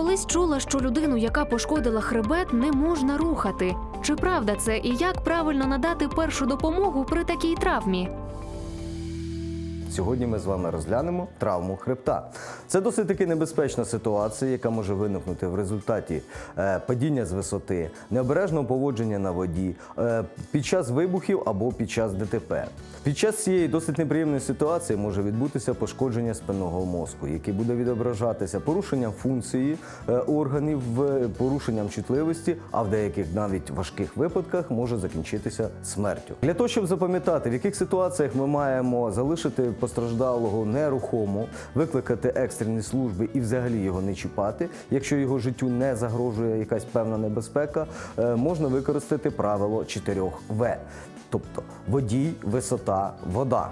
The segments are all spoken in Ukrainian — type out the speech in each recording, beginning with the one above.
Колись чула, що людину, яка пошкодила хребет, не можна рухати. Чи правда це і як правильно надати першу допомогу при такій травмі? Сьогодні ми з вами розглянемо травму хребта. Це досить таки небезпечна ситуація, яка може виникнути в результаті е, падіння з висоти, необережного поводження на воді, е, під час вибухів або під час ДТП. Під час цієї досить неприємної ситуації може відбутися пошкодження спинного мозку, яке буде відображатися порушенням функції е, органів, порушенням чутливості, а в деяких навіть важких випадках може закінчитися смертю. Для того, щоб запам'ятати, в яких ситуаціях ми маємо залишити постраждалого нерухомо, викликати екстрені служби і взагалі його не чіпати, якщо його життю не загрожує якась певна небезпека, е, можна використати правило 4 В. Тобто водій, висота, вода.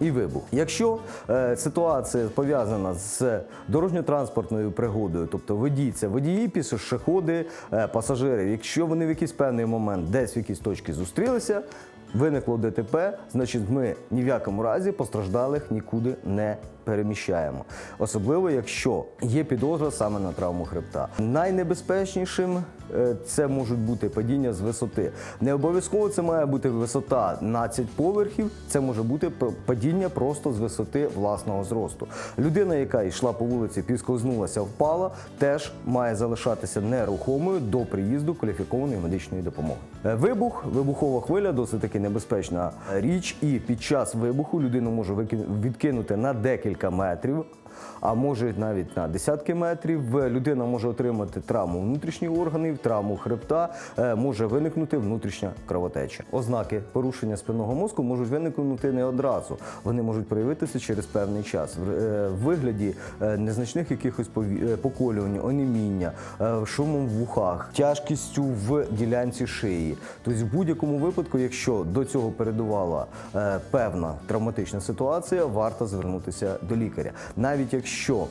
І вибух. Якщо е, ситуація пов'язана з дорожньо-транспортною пригодою, тобто водій, це водії, пішоходи, е, пасажири, якщо вони в якийсь певний момент десь в якійсь точці зустрілися, виникло ДТП, значить ми ні в якому разі постраждалих нікуди не переміщаємо. Особливо, якщо є підозра саме на травму хребта. Найнебезпечнішим е, це можуть бути падіння з висоти. Не обов'язково це має бути висота 12 поверхів, це може бути падіння просто з висоти власного зросту. Людина, яка йшла по вулиці, піскознулася, впала, теж має залишатися нерухомою до приїзду кваліфікованої медичної допомоги. Е, Вибух, вибухова хвиля досить таки небезпечна річ, і під час вибуху людину може відкинути на декілька метрів. А може навіть на десятки метрів людина може отримати травму внутрішніх органів, травму хребта, е, може виникнути внутрішня кровотеча. Ознаки порушення спинного мозку можуть виникнути не одразу. Вони можуть проявитися через певний час в е, вигляді е, незначних якихось е, поколювань, оніміння, е, шумом в вухах, тяжкістю в ділянці шиї. Тобто, в будь-якому випадку, якщо до цього передувала е, певна травматична ситуація, варто звернутися до лікаря. Навіть якщо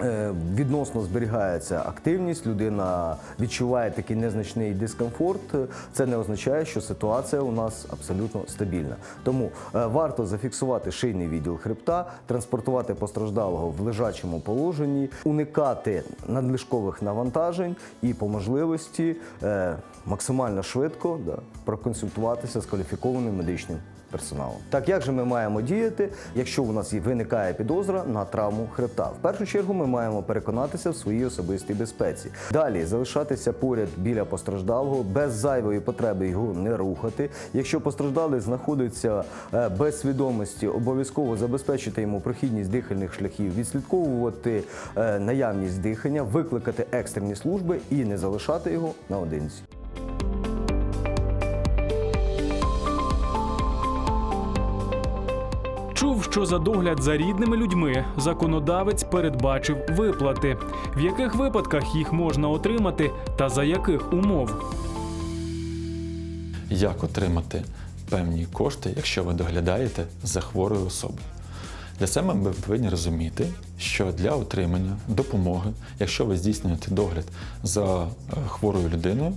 е, Відносно зберігається активність, людина відчуває такий незначний дискомфорт. е, Це не означає, що ситуація у нас абсолютно стабільна. Тому е, варто зафіксувати шийний відділ хребта, транспортувати постраждалого в лежачому положенні, уникати надлишкових навантажень і по можливості максимально швидко проконсультуватися з кваліфікованим медичним персоналом. Так як же ми маємо діяти, якщо у нас виникає підозра на травму хребта? В першу чергу ми маємо переконатися в своїй особистій безпеці. Далі залишатися поряд біля постраждалого, без зайвої потреби його не рухати. Якщо постраждалий знаходиться е, без свідомості, обов'язково забезпечити йому прохідність дихальних шляхів, відслідковувати е, наявність дихання, викликати екстрені служби і не залишати його наодинці. Що за догляд за рідними людьми законодавець передбачив виплати, в яких випадках їх можна отримати та за яких умов. як отримати певні кошти, якщо ви доглядаєте за хворою особою. Для себе ви повинні розуміти, що для отримання допомоги, якщо ви здійснюєте догляд за е, хворою людиною,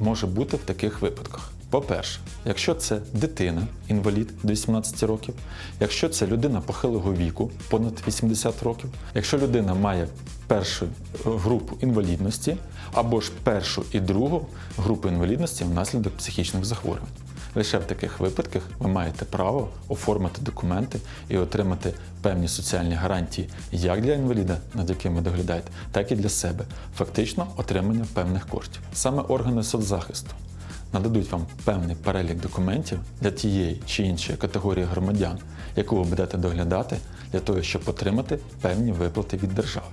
може бути в таких випадках. По-перше, якщо це дитина, інвалід до 18 років, якщо це людина похилого віку, понад 80 років, якщо людина має першу е, групу інвалідності або ж першу і другу групу інвалідності внаслідок психічних захворювань. Лише в таких випадках ви маєте право оформити документи і отримати певні соціальні гарантії як для інваліда, над яким ви доглядаєте, так і для себе. Фактично отримання певних коштів. Саме органи соцзахисту нададуть вам певний перелік документів для тієї чи іншої категорії громадян, яку ви будете доглядати, для того, щоб отримати певні виплати від держави.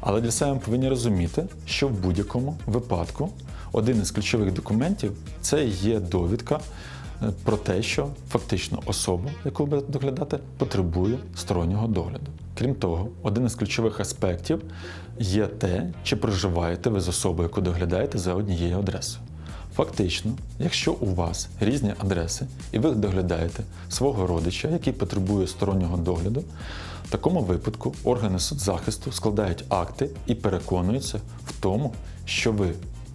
Але для себе ми повинні розуміти, що в будь-якому випадку один із ключових документів це є довідка е, про те, що фактично особа, яку ви будете доглядати, потребує стороннього догляду. Крім того, один із ключових аспектів є те, чи проживаєте ви з особою, яку доглядаєте за однією адресою. Фактично, якщо у вас різні адреси і ви доглядаєте свого родича, який потребує стороннього догляду, в такому випадку органи соцзахисту складають акти і переконуються в тому, що ви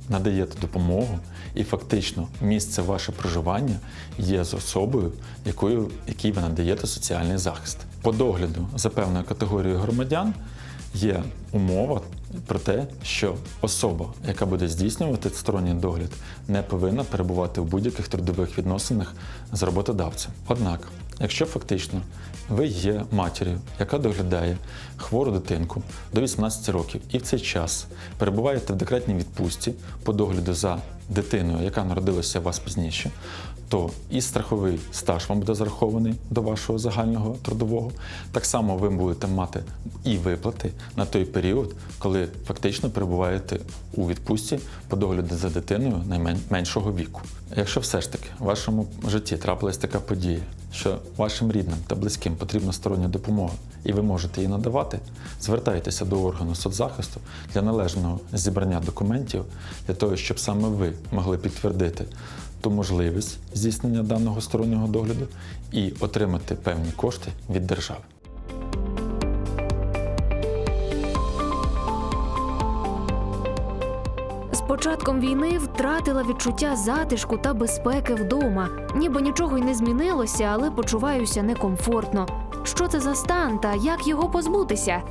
надаєте допомогу, і фактично місце ваше проживання є з особою, якою, якій ви надаєте соціальний захист. По догляду за певною категорією громадян є умова про те, що особа, яка буде здійснювати сторонній догляд, не повинна перебувати в будь-яких трудових відносинах з роботодавцем. Однак, якщо фактично ви є матір'ю, яка доглядає хвору дитинку до 18 років, і в цей час перебуваєте в декретній відпустці по догляду за дитиною, яка народилася у вас пізніше, то і страховий стаж вам буде зарахований до вашого загального трудового. Так само ви будете мати і виплати на той період, коли фактично перебуваєте у відпустці по догляду за дитиною найменшого віку. Якщо все ж таки в вашому житті трапилась така подія, що вашим рідним та близьким потрібна стороння допомога, і ви можете її надавати, звертайтеся до органу соцзахисту для належного зібрання документів для того, щоб саме ви могли підтвердити ту можливість здійснення даного стороннього догляду і отримати певні кошти від держави. З початком війни втратила відчуття затишку та безпеки вдома. Ніби нічого й не змінилося, але почуваюся некомфортно. Що це за стан та як його позбутися?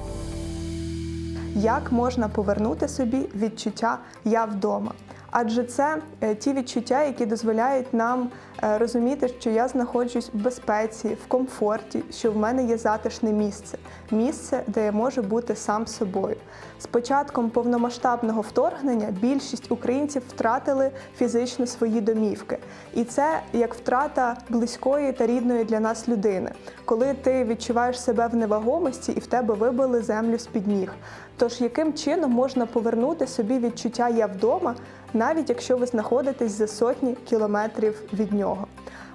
як можна повернути собі відчуття я вдома. Адже це е, ті відчуття, які дозволяють нам е, розуміти, що я знаходжусь в безпеці, в комфорті, що в мене є затишне місце, місце, де я можу бути сам собою. З початком повномасштабного вторгнення більшість українців втратили фізично свої домівки, і це як втрата близької та рідної для нас людини, коли ти відчуваєш себе в невагомості і в тебе вибили землю з-під ніг. Тож яким чином можна повернути собі відчуття я вдома, навіть якщо ви знаходитесь за сотні кілометрів від нього?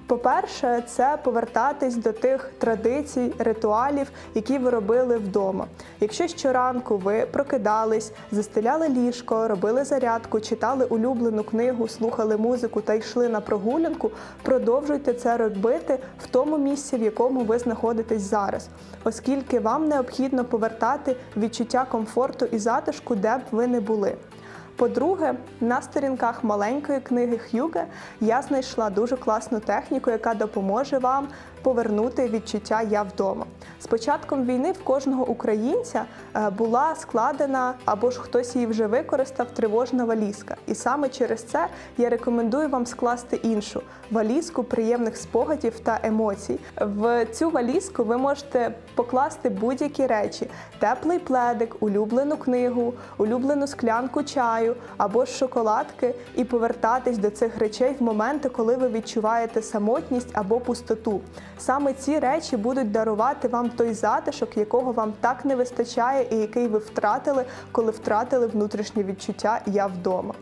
По-перше, це повертатись до тих традицій, ритуалів, які ви робили вдома. Якщо щоранку ви прокидались, застеляли ліжко, робили зарядку, читали улюблену книгу, слухали музику та йшли на прогулянку, продовжуйте це робити в тому місці, в якому ви знаходитесь зараз, оскільки вам необхідно повертати відчуття комфорту і затишку, де б ви не були. По-друге, на сторінках маленької книги Х'юге я знайшла дуже класну техніку, яка допоможе вам повернути відчуття я вдома. З початком війни в кожного українця е, була складена або ж хтось її вже використав тривожна валізка. І саме через це я рекомендую вам скласти іншу валізку приємних спогадів та емоцій. В цю валізку ви можете покласти будь-які речі: теплий пледик, улюблену книгу, улюблену склянку чаю або ж шоколадки, і повертатись до цих речей в моменти, коли ви відчуваєте самотність або пустоту. Саме ці речі будуть дарувати вам той затишок, якого вам так не вистачає, і який ви втратили, коли втратили внутрішнє відчуття Я вдома.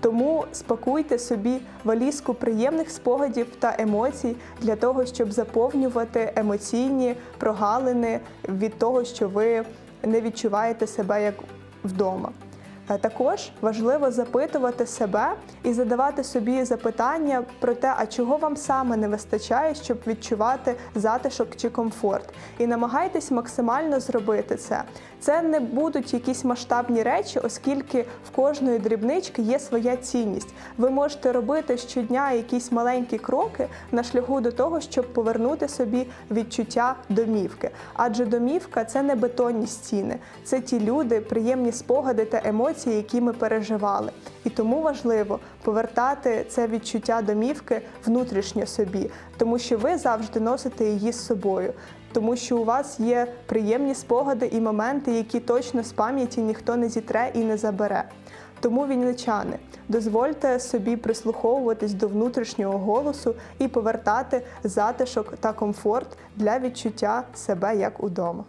Тому спакуйте собі валізку приємних спогадів та емоцій для того, щоб заповнювати емоційні прогалини від того, що ви не відчуваєте себе як вдома. Також важливо запитувати себе і задавати собі запитання про те, а чого вам саме не вистачає, щоб відчувати затишок чи комфорт. І намагайтесь максимально зробити це. Це не будуть якісь масштабні речі, оскільки в кожної дрібнички є своя цінність. Ви можете робити щодня якісь маленькі кроки на шляху до того, щоб повернути собі відчуття домівки. Адже домівка це не бетонні стіни, це ті люди, приємні спогади та емоції, які ми переживали. І тому важливо повертати це відчуття домівки внутрішньо собі, тому що ви завжди носите її з собою. Тому що у вас є приємні спогади і моменти, які точно з пам'яті ніхто не зітре і не забере. Тому вінничани, дозвольте собі прислуховуватись до внутрішнього голосу і повертати затишок та комфорт для відчуття себе як удома.